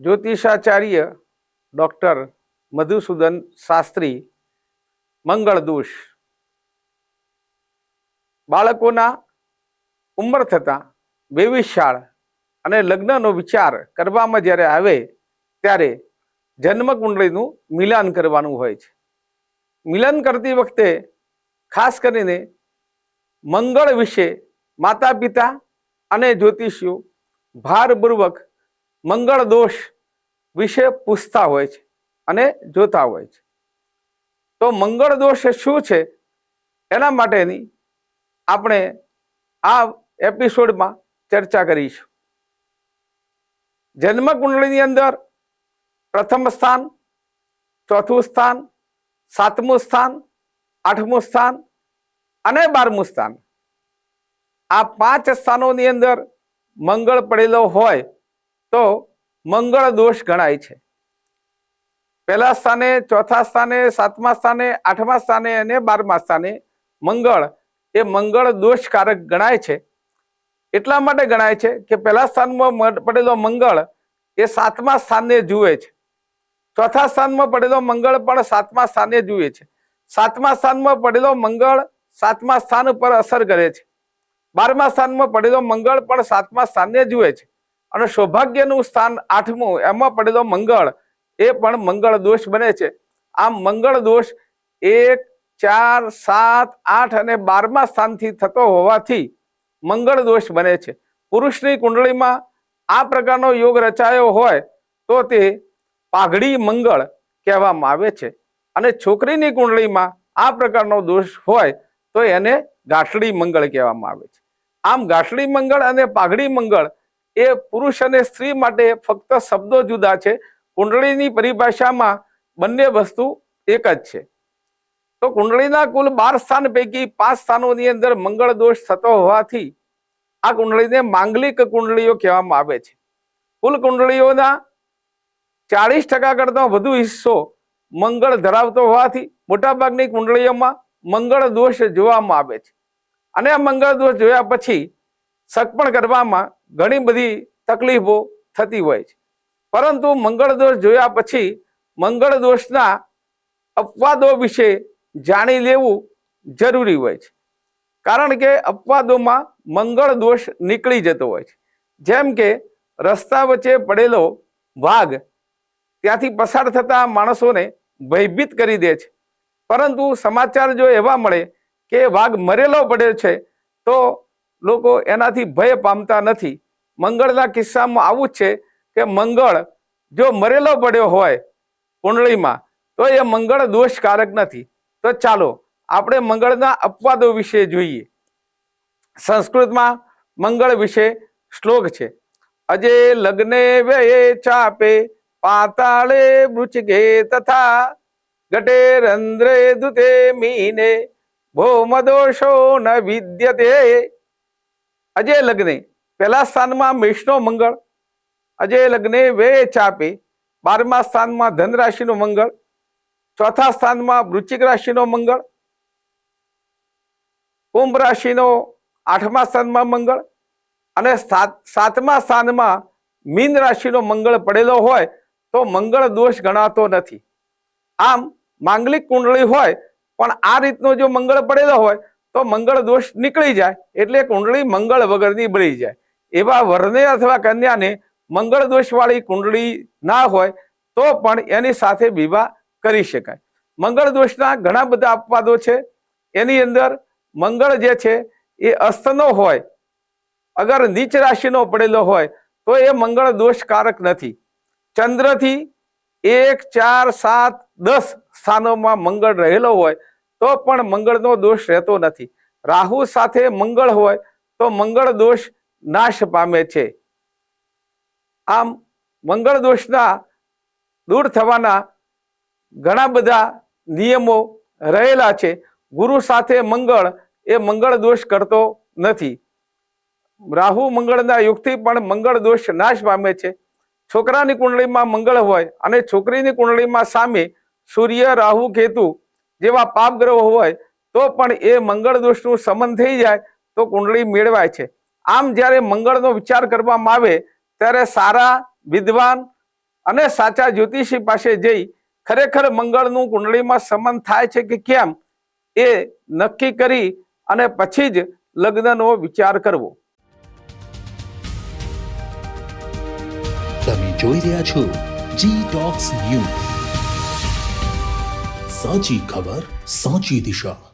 જ્યોતિષાચાર્ય doctor Madhusudan Shastri, મંગળ દોષ. બાળકોના ઉંમર થતાં બેવિશાળ અને લગ્નનો વિચાર કરવામાં જ્યારે આવે ત્યારે જન્મકુંડળીનું મિલાન કરવાનું હોય છે. મિલન કરતી વખતે ખાસ કરીને મંગળ વિશે માતા પિતા અને જ્યોતિષીઓ ભારપૂર્વક મંગળ દોષ વિશે પૂછતા હોય છે અને જોતા હોય છે. તો મંગળ દોષ શું છે? એના માટેની આપણે આ એપિસોડમાં ચર્ચા કરીશું. જન્મ કુંડળીની અંદર પ્રથમ સ્થાન, ચોથું સ્થાન, સાતમું સ્થાન, આઠમું સ્થાન અને બારમું સ્થાન. આ પાંચ સ્થાનોની અંદર મંગળ પડેલો હોય તો મંગળ દોષ ગણાય છે. પહેલા સ્થાને, ચોથા સ્થાને, સાતમા સ્થાને, આઠમા સ્થાને અને બારમા સ્થાને મંગળ એ મંગળ દોષકારક ગણાય છે. એટલા માટે ગણાય છે કે પહેલા સ્થાનમાં પડેલો મંગળ એ સાતમા સ્થાનને જુએ છે. ચોથા સ્થાનમાં પડેલો મંગળ પણ સાતમા સ્થાને જુએ છે. સાતમા સ્થાનમાં પડેલો મંગળ સાતમા સ્થાન ઉપર અસર કરે છે. બારમા સ્થાનમાં પડેલો મંગળ પણ સાતમા સ્થાનને જુએ છે. અને સૌભાગ્યનું સ્થાન આઠમું, એમાં પડેલો મંગળ, એ પણ મંગળ દોષ બને છે. આમ મંગળ દોષ એક, ચાર, સાત, આઠ અને બારમા સ્થાનથી થતો હોવાથી મંગળ દોષ બને છે. પુરુષની કુંડળીમાં આ પ્રકારનો યોગ રચાયો હોય તો તે પાઘડી મંગળ કહેવામાં આવે છે. અને છોકરીની કુંડળીમાં આ પ્રકારનો દોષ હોય તો એને ગાંઠડી મંગળ કહેવામાં આવે છે. આમ ગાંઠડી મંગળ અને પાઘડી મંગળ એ પુરુષ અને સ્ત્રી માટે ફક્ત શબ્દો જુદા છે. કુંડળીની પરિભાષામાં બંને વસ્તુ એક જ છે. તો કુંડળીના કુલ બાર સ્થાન પૈકી પાંચ સ્થાનોની અંદર મંગળ દોષ થતો હોવાથી આ કુંડળીને માંગલિક કુંડળીઓ કહેવામાં આવે છે. કુલ કુંડળીઓના ચાળીસ ટકા કરતા વધુ હિસ્સો મંગળ ધરાવતો હોવાથી મોટાભાગની કુંડળીઓમાં મંગળ દોષ જોવામાં આવે છે. અને આ મંગળ દોષ જોયા પછી સગપણ કરવામાં ઘણી બધી તકલીફો થતી હોય છે. પરંતુ મંગળ દોષ જોયા પછી મંગળ દોષના અપવાદો વિશે જાણી લેવું જરૂરી હોય છે. કારણ કે અપવાદોમાં મંગળ દોષ નીકળી જતો હોય છે. જેમ કે રસ્તા વચ્ચે પડેલો વાઘ ત્યાંથી પસાર થતા માણસોને ભયભીત કરી દે છે. પરંતુ સમાચાર જો એવા મળે કે વાઘ મરેલો પડ્યો છે, તો લોકો એનાથી ભય પામતા નથી. મંગળના કિસ્સામાં આવું જ છે કે મંગળ જો મરેલો પડ્યો હોય કુંડળીમાં, તો એ મંગળ દોષકારક નથી. તો ચાલો, આપણે મંગળના અપવાદો વિશે જોઈએ. સંસ્કૃતમાં મંગળ વિશે શ્લોક છે. અજે લગ્ને વ્યયે ચાપે, પાતાળે વૃચિકે તથા ગટે રંદ્રે દુતે મીને, ભૌમદોષો ન વિદ્યતે અજય લગ્ને પહેલા સ્થાનમાં મેષનો મંગળ, અજય લગ્ને વે ચાપે, બારમા સ્થાનમાં ધન રાશિનો મંગળ, ચોથા સ્થાનમાં વૃશ્ચિક રાશિનો મંગળ, કુંભ રાશિનો આઠમા સ્થાનમાં મંગળ અને સાત, સાતમા સ્થાનમાં મીન રાશિનો મંગળ પડેલો હોય તો મંગળ દોષ ગણાતો નથી. આમ માંગલિક કુંડળી હોય પણ આ રીતનો જો મંગળ પડેલો હોય તો મંગળ દોષ નીકળી જાય એટલે કુંડળી મંગળ વગરની બળી જાય. એવા વરને અથવા કન્યાને મંગળ દોષવાળી કુંડળી ના હોય તો પણ એની સાથે વિવાહ કરી શકાય. મંગળ દોષના ઘણા બધા અપવાદો છે. એની અંદર મંગળ જે છે એ અસ્તનો હોય, અગર નીચ રાશિનો પડેલો હોય તો એ મંગળ દોષકારક નથી. ચંદ્રથી એક ચાર સાત દસ સ્થાનોમાં મંગળ રહેલો હોય તો પણ મંગળનો દોષ રહેતો નથી. રાહુ સાથે મંગળ હોય તો મંગળ દોષ નાશ પામે છે. આમ મંગળ દોષના દૂર થવાના ઘણા બધા નિયમો રહેલા છે. ગુરુ સાથે મંગળ એ મંગળ દોષ કરતો નથી. રાહુ મંગળના યુગથી પણ મંગળ દોષ નાશ પામે છે. છોકરાની કુંડળીમાં મંગળ હોય અને છોકરીની કુંડળીમાં સામે સૂર્ય, રાહુ, કેતુ જેવા પાપ ગ્રહ હોય, તો પણ એ મંગળ દોષનું સમન થઈ જાય, તો કુંડળી મેળવાય છે. આમ જ્યારે મંગળનો વિચાર કરવામાં આવે, ત્યારે સારા વિદ્વાન અને સાચા જ્યોતિષી પાસે જઈ ખરેખર મંગળનું કુંડળીમાં સમન થાય છે કે કેમ, એ નક્કી કરી અને પછી જ લગ્નનો વિચાર કરવો. તમે જોઈ રહ્યા છો જી ટોક્સ ન્યૂઝ સાચી ખબર સાચી દિશા.